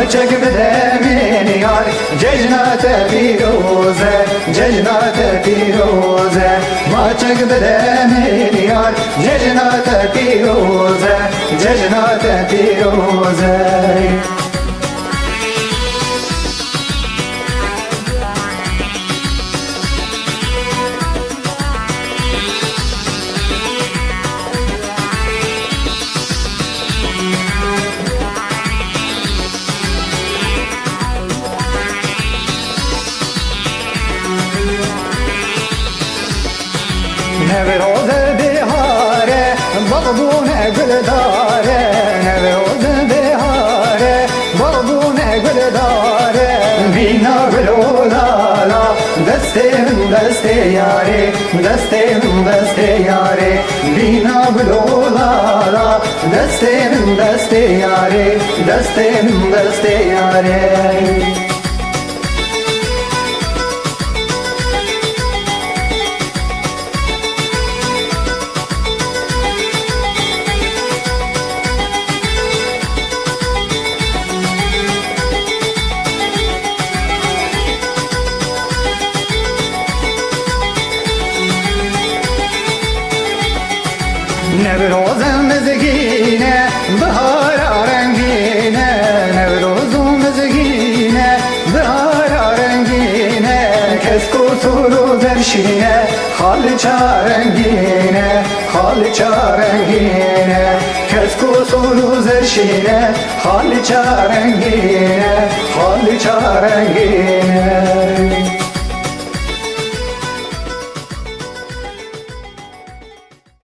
Maçak bedemin yar. Cecnate firoze Cecnate firoze Maçak bedemin yar. Cecnate firoze Cecnate Nevroze bihare Balbune güldare? Nevroze bihare Balbune güldare? Bina gülolala Destem deste yare Destem deste yare. Bina gülolala Destem deste yare Destem deste yare Nevrozum mezgine bahar rengine. Nevrozum mezgine bahar rengine. Kes kusuru derşine Haliça rengine. Haliça rengine. Kes kusuru zerşine Haliça rengine. Haliça rengine